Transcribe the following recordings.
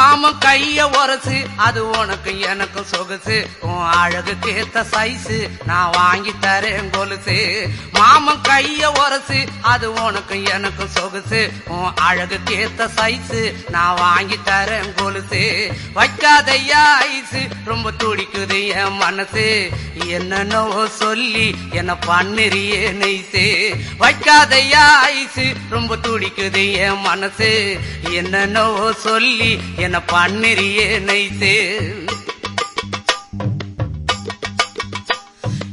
மாமன் கைய உரசு அது உனக்கு எனக்கும் சொகுசு. உன் அழகுக்கு ஏத்த சைஸு நான் வாங்கி தரேன் கொலுசு. மாமன் கைய உரசு அது உனக்கு எனக்கும் சொகுசு. உன் அழகுக்கு ஏத்த சைஸு நான் வாங்கி தரேன் கொலுசு. வைக்காதையா ஐசு ரொம்ப துடிக்குது என் மனசு. என்னென்னவோ சொல்லி என்ன பண்ணுறியே நெய்சு. வைக்காதையா ஐசு ரொம்ப துடிக்குது என் மனசு. என்னென்னவோ சொல்லி என பண்ணுறியே நைசு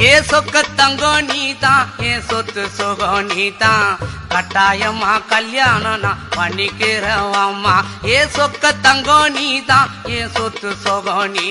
ஏ சொக்க தங்கம் நீ தான் ஏன் சொத்து சுகம் நீ தான் கட்டாயமா கல்யாணம் நான் பண்ணிக்கிறவம்மா. ஏ சொக்க தங்கம் நீ தான் ஏன் சொத்து சுகம் நீ